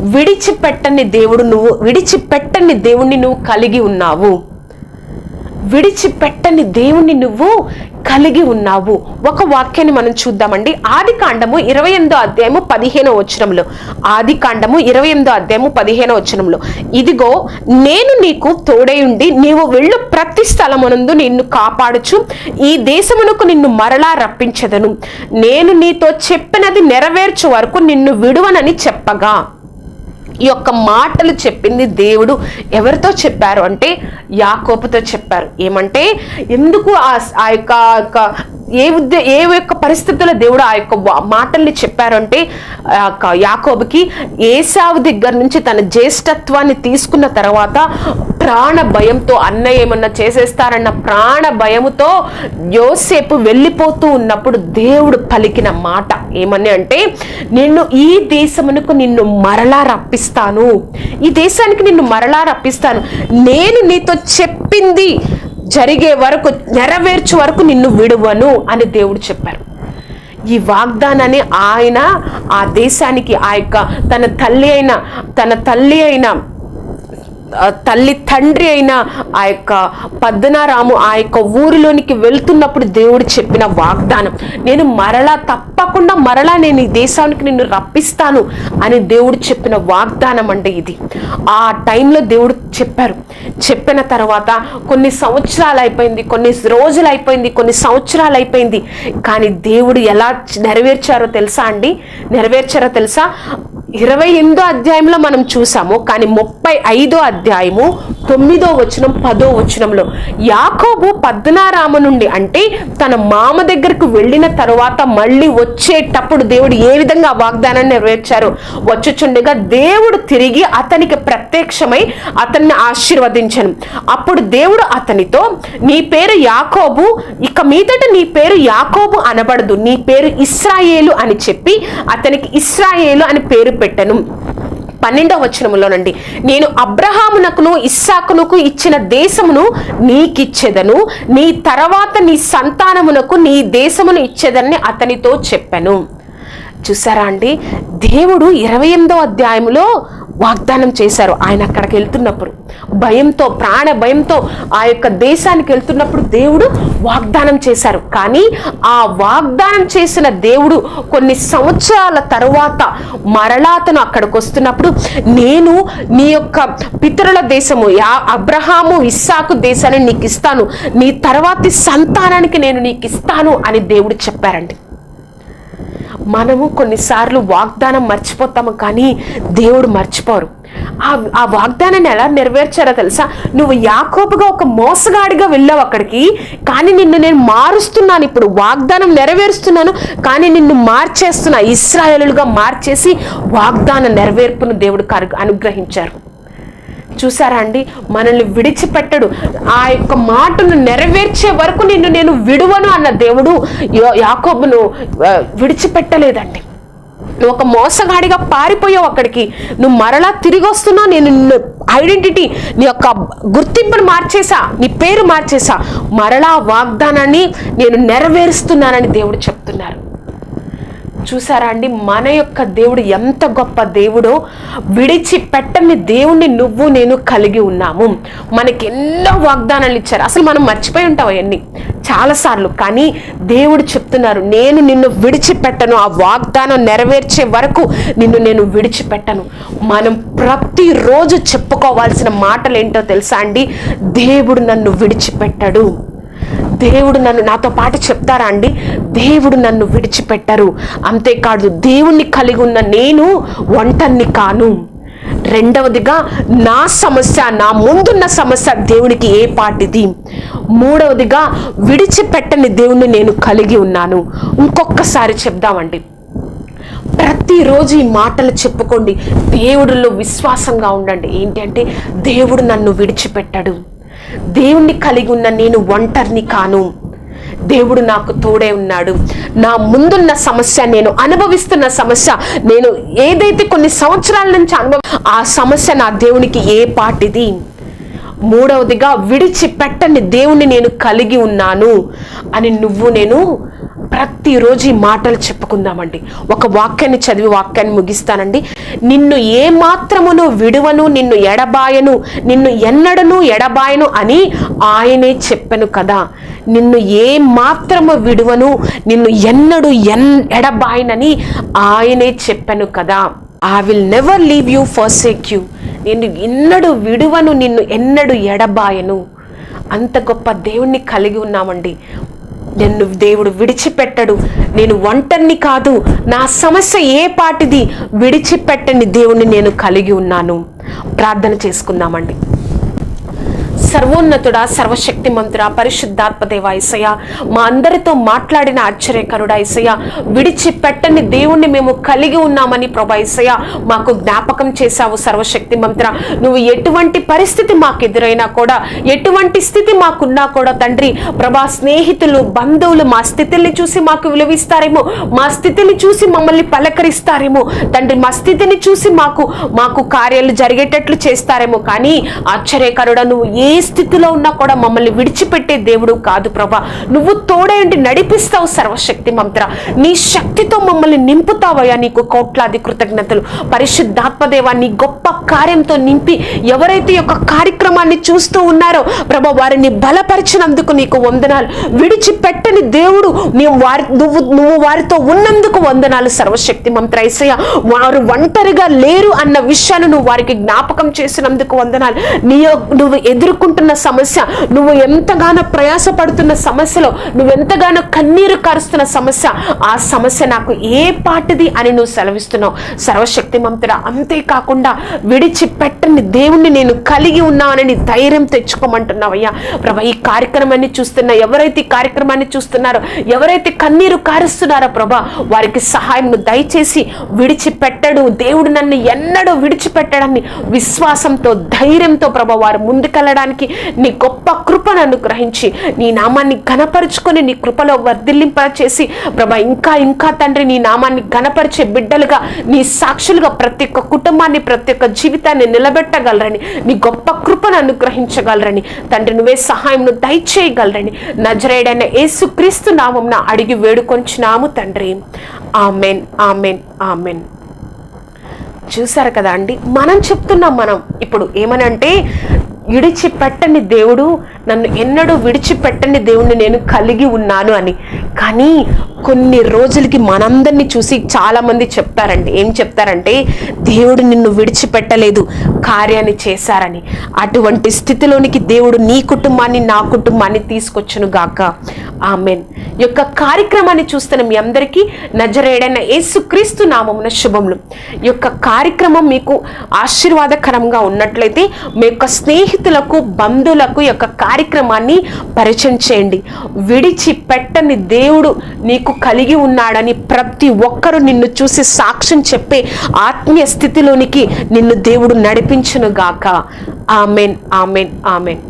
విడిచిపెట్టని దేవుడు నువ్వు విడిచిపెట్టని దేవుణ్ణి నువ్వు కలిగి ఉన్నావు. విడిచిపెట్టని దేవుణ్ణి నువ్వు కలిగి ఉన్నావు. ఒక వాక్యాన్ని మనం చూద్దామండి. ఆది కాండము ఇరవై ఎనిమిదో అధ్యాయము పదిహేనో వచనంలో ఆది కాండము ఇరవై ఎనిమిదో అధ్యాయము పదిహేనో వచనంలో ఇదిగో నేను నీకు తోడై ఉండి నీవు వెళ్ళు ప్రతి స్థలమునందు నిన్ను కాపాడుచు. ఈ దేశమునకు నిన్ను మరలా రప్పించదను. నేను నీతో చెప్పినది నెరవేర్చు వరకు నిన్ను విడువనని చెప్పగా. ఈ యొక్క మాటలు చెప్పింది దేవుడు ఎవరితో చెప్పారు అంటే యాకోపుతో చెప్పారు. ఏమంటే ఎందుకు ఆ ఆ యొక్క ఏ ఉద్దే ఏ యొక్క పరిస్థితుల్లో దేవుడు ఆ యొక్క మాటల్ని చెప్పారంటే ఆ యొక్క యాకోబుకి ఏసావు దగ్గర నుంచి తన జ్యేష్ఠత్వాన్ని తీసుకున్న తర్వాత ప్రాణ భయంతో అన్నయ్య ఏమన్నా చేసేస్తారన్న ప్రాణ భయముతో యోసేపు వెళ్ళిపోతూ ఉన్నప్పుడు దేవుడు పలికిన మాట ఏమని అంటే నిన్ను ఈ దేశమునకు నిన్ను మరలా రప్పిస్తాను. ఈ దేశానికి నిన్ను మరలా రప్పిస్తాను. నేను నీతో చెప్పింది జరిగే వరకు నెరవేర్చు వరకు నిన్ను విడువను అని దేవుడు చెప్పారు. ఈ వాగ్దానాన్ని ఆయన ఆ దేశానికి ఆ యొక్క తన తల్లి అయిన తన తల్లి అయిన తల్లి తండ్రి అయిన ఆ యొక్క పద్మనారాము ఆ యొక్క ఊరిలోనికి వెళ్తున్నప్పుడు దేవుడు చెప్పిన వాగ్దానం నేను మరలా తప్పకుండా మరలా నేను ఈ దేశానికి నిన్ను రప్పిస్తాను అని దేవుడు చెప్పిన వాగ్దానం అంటే ఇది. ఆ టైంలో దేవుడు చెప్పారు. చెప్పిన తర్వాత కొన్ని సంవత్సరాలు అయిపోయింది కొన్ని రోజులు అయిపోయింది కొన్ని సంవత్సరాలు అయిపోయింది. కానీ దేవుడు ఎలా నెరవేర్చారో తెలుసా అండి? నెరవేర్చారో తెలుసా? ఇరవై ఎనిమిదో అధ్యాయంలో మనం చూసాము కానీ ముప్పై ఐదో అధ్యాయము తొమ్మిదో వచనం పదో వచనంలో యాకోబు పద్నారామ నుండి అంటే తన మామ దగ్గరకు వెళ్ళిన తర్వాత మళ్ళీ వచ్చేటప్పుడు దేవుడు ఏ విధంగా వాగ్దానాన్ని నెరవేర్చారు? వచ్చుచుండగా దేవుడు తిరిగి అతనికి ప్రత్యక్షమై అతన్ని ఆశీర్వదించను. అప్పుడు దేవుడు అతనితో నీ పేరు యాకోబు ఇక మీదట నీ పేరు యాకోబు అనబడదు. నీ పేరు ఇస్రాయేలు అని చెప్పి అతనికి ఇస్రాయేలు అని పేరు పెట్టను. పన్నెండవ వచనములోనండి. నేను అబ్రహామునకును ఇస్సాకునకు ఇచ్చిన దేశమును నీకిచ్చేదను. నీ తర్వాత నీ సంతానమునకు నీ దేశమును ఇచ్చేదని అతనితో చెప్పాను. చూసారా అండి? దేవుడు ఇరవై ఎనిమిదో అధ్యాయంలో వాగ్దానం చేశారు. ఆయన అక్కడికి వెళ్తున్నప్పుడు. భయంతో ప్రాణ భయంతో ఆ యొక్క దేశానికి వెళ్తున్నప్పుడు దేవుడు వాగ్దానం చేశారు. కానీ ఆ వాగ్దానం చేసిన దేవుడు కొన్ని సంవత్సరాల తరువాత మరలా అతను అక్కడికి వస్తున్నప్పుడు నేను నీ యొక్క పితరుల దేశము యా అబ్రహాము ఇస్సాకు దేశాన్ని నీకు ఇస్తాను. నీ తర్వాతి సంతానానికి నేను నీకు ఇస్తాను అని దేవుడు చెప్పారండి. మనము కొన్నిసార్లు వాగ్దానం మర్చిపోతాము కానీ దేవుడు మర్చిపోరు. ఆ ఆ వాగ్దానాన్ని ఎలా నెరవేర్చారో తెలుసా? నువ్వు యాకోబుగా ఒక మోసగాడిగా వెళ్ళావు అక్కడికి కానీ నిన్ను నేను మారుస్తున్నాను. ఇప్పుడు వాగ్దానం నెరవేరుస్తున్నాను కానీ నిన్ను మార్చేస్తున్నా ఇస్రాయలుగా మార్చేసి వాగ్దాన నెరవేర్పును దేవుడు కరు- అనుగ్రహించారు. చూసారా అండి? మనల్ని విడిచిపెట్టడు. ఆ యొక్క మాటను నెరవేర్చే వరకు నిన్ను నేను విడువను అన్న దేవుడు యాకోబును విడిచిపెట్టలేదండి. నువ్వు ఒక మోసగాడిగా పారిపోయావు అక్కడికి. నువ్వు మరలా తిరిగి వస్తున్నావు. నేను నిన్ను ఐడెంటిటీ నీ యొక్క గుర్తింపును మార్చేసా నీ పేరు మార్చేసా మరలా వాగ్దానాన్ని నేను నెరవేరుస్తున్నానని దేవుడు చెప్తున్నారు. చూసారా అండి? మన యొక్క దేవుడు ఎంత గొప్ప దేవుడో విడిచి పెట్టని దేవుణ్ణి నువ్వు నేను కలిగి ఉన్నాము. మనకి ఎన్నో వాగ్దానాలు ఇచ్చారు. అసలు మనం మర్చిపోయి ఉంటాం అవన్నీ. చాలాసార్లు కానీ దేవుడు చెప్తున్నారు నేను నిన్ను విడిచిపెట్టను. ఆ వాగ్దానం నెరవేర్చే వరకు నిన్ను నేను విడిచిపెట్టను. మనం ప్రతిరోజు చెప్పుకోవాల్సిన మాటలు ఏంటో తెలుసా అండి? దేవుడు నన్ను విడిచిపెట్టడు. దేవుడు నన్ను నాతో పాటు చెప్తారా అండి? దేవుడు నన్ను విడిచిపెట్టరు. అంతేకాదు దేవుణ్ణి కలిగి ఉన్న నేను ఒంటన్ని కాను. రెండవదిగా నా సమస్య నా ముందున్న సమస్య దేవునికి ఏ పాటిది? మూడవదిగా విడిచిపెట్టని దేవుణ్ణి నేను కలిగి ఉన్నాను. ఇంకొకసారి చెప్దామండి. ప్రతిరోజు ఈ మాటలు చెప్పుకోండి. దేవుడిలో విశ్వాసంగా ఉండండి. ఏంటంటే దేవుడు నన్ను విడిచిపెట్టడు. దేవుణ్ణి కలిగి ఉన్న నేను ఒంటరిని కాను. దేవుడు నాకు తోడే ఉన్నాడు. నా ముందున్న సమస్య నేను అనుభవిస్తున్న సమస్య నేను ఏదైతే కొన్ని సంవత్సరాల నుంచి అనుభవ ఆ సమస్య నా దేవునికి ఏ పాటిది? మూడవదిగా విడిచిపెట్టని దేవుణ్ణి నేను కలిగి ఉన్నాను అని నువ్వు నేను ప్రతిరోజు ఈ మాటలు చెప్పుకుందామండి. ఒక వాక్యాన్ని చదివి వాక్యాన్ని ముగిస్తానండి. నిన్ను ఏ మాత్రమును విడువను నిన్ను ఎడబాయను నిన్ను ఎన్నడను ఎడబాయను అని ఆయనే చెప్పాను కదా. నిన్ను ఏ మాత్రము విడువను నిన్ను ఎన్నడు ఎన్ ఎడబాయనని ఆయనే చెప్పాను కదా. I will never leave you forsake you నిన్ను ఎన్నడు విడువను నిన్ను ఎన్నడు ఎడబాయను. అంత గొప్ప దేవుణ్ణి కలిగి ఉన్నామండి. నిన్ను దేవుడు విడిచిపెట్టడు. నేను ఒంటరిని కాదు నా సమస్య ఏ పాటిది విడిచిపెట్టని దేవుణ్ణి నేను కలిగి ఉన్నాను. ప్రార్థన చేసుకుందామండి. సర్వోన్నతుడా సర్వశక్తిమంతుడా పరిశుద్ధాత్మ దేవ ఇసయ మా అందరితో మాట్లాడిన ఆశ్చర్యకరుడా ఇసయ విడిచిపెట్టని దేవుణ్ణి మేము కలిగి ఉన్నామని ప్రభా ఇసయ మాకు జ్ఞాపకం చేశావు సర్వశక్తి మంత్ర నువ్వు ఎటువంటి పరిస్థితి మాకు ఎదురైనా కూడా ఎటువంటి స్థితి మాకున్నా కూడా తండ్రి ప్రభా స్నేహితులు బంధువులు మా స్థితిని చూసి మాకు విలువిస్తారేమో మా స్థితిని చూసి మమ్మల్ని పలకరిస్తారేమో తండ్రి మా స్థితిని చూసి మాకు మాకు కార్యాలు జరిగేటట్లు చేస్తారేమో కానీ ఆశ్చర్యకరుడా నువ్వు ఏ స్థితిలో ఉన్నా కూడా మమ్మల్ని విడిచిపెట్టే దేవుడు కాదు ప్రభా. నువ్వు తోడేంటి నడిపిస్తావు సర్వశక్తి మంత్ర. నీ శక్తితో మమ్మల్ని నింపుతావయ్యా నీకు కోట్లాది కృతజ్ఞతలు. పరిశుద్ధాత్మదేవా నీ గొప్ప కార్యంతో నింపి ఎవరైతే యొక్క కార్యక్రమాన్ని చూస్తూ ఉన్నారో ప్రభా వారిని బలపరిచినందుకు నీకు వందనాలు. విడిచిపెట్టని దేవుడు నీవు వారి నువ్వు నువ్వు వారితో ఉన్నందుకు వందనాలు సర్వశక్తి మంత్ర. ఏసయ్య వారు ఒంటరిగా లేరు అన్న విషయాన్ని నువ్వు వారికి జ్ఞాపకం చేసినందుకు వందనాలు. నీ నువ్వు నువ్వు ఎదుర్కొంటున్న సమస్య నువ్వు ఎంతగానో ప్రయాసపడుతున్న సమస్యలో నువ్వు ఎంతగానో కన్నీరు కారుస్తున్న సమస్య ఆ సమస్య నాకు ఏ పాటిది అని నువ్వు సెలవిస్తున్నావు. సర్వశక్తి మంతుడ అంతేకాకుండా విడిచిపెట్టని దేవుణ్ణి నేను కలిగి ఉన్నానని ధైర్యం తెచ్చుకోమంటున్నావయ్యా. ప్రభా ఈ కార్యక్రమాన్ని చూస్తున్నా ఎవరైతే ఈ కార్యక్రమాన్ని చూస్తున్నారో ఎవరైతే కన్నీరు కారుస్తున్నారో ప్రభా వారికి సహాయం దయచేసి విడిచిపెట్టడు. దేవుడు నన్ను ఎన్నడూ విడిచిపెట్టడాన్ని విశ్వాసంతో ధైర్యంతో ప్రభా వారు ముందుకెళ్ళడానికి నీ గొప్ప కృపను అనుగ్రహించి నీ నామాన్ని ఘనపరుచుకొని నీ కృపలో వర్ధిల్లింప చేసి ప్రభా ఇంకా ఇంకా తండ్రి నీ నామాన్ని ఘనపరిచే బిడ్డలుగా నీ సాక్షులుగా ప్రతి ఒక్క కుటుంబాన్ని ప్రతి ఒక్క జీవితాన్ని నిలబెట్టగలరని నీ గొప్ప కృపను అనుగ్రహించగలరని తండ్రి నువ్వే సహాయంను దయచేయగలరని నజరేడైన యేసుక్రీస్తు నామంన అడిగి వేడుకొంచున్నాము తండ్రి. Amen amen amen. చూసారు కదా అండి మనం చెప్తున్నాం మనం ఇప్పుడు ఏమనంటే విడిచిపెట్టని దేవుడు నన్ను ఎన్నడూ విడిచిపెట్టని దేవుణ్ణి నేను కలిగి ఉన్నాను అని. కానీ కొన్ని రోజులకి మనందరినీ చూసి చాలామంది చెప్తారండి. ఏం చెప్తారంటే దేవుడు నిన్ను విడిచిపెట్టలేదు కార్యాన్ని చేశారని. అటువంటి స్థితిలోనికి దేవుడు నీ కుటుంబాన్ని నా కుటుంబాన్ని తీసుకొచ్చును గాక. ఆమెన్. ఈ యొక్క కార్యక్రమాన్ని చూస్తున్న మీ అందరికీ నజరేడైన యేసుక్రీస్తు నామమున శుభములు. ఈ యొక్క కార్యక్రమం మీకు ఆశీర్వాదకరంగా ఉన్నట్లయితే మీ యొక్క స్నేహితులకు బంధువులకు యొక్క కార్యక్రమాన్ని పరిచయం చేయండి. విడిచిపెట్టని దేవుడు నీకు కలిగి ఉన్నాడని ప్రతి ఒక్కరూ నిన్ను చూసి సాక్ష్యం చెప్పే ఆత్మీయ స్థితిలోనికి నిన్ను దేవుడు నడిపించును గాక ఆమెన్ ఆమెన్ ఆమెన్.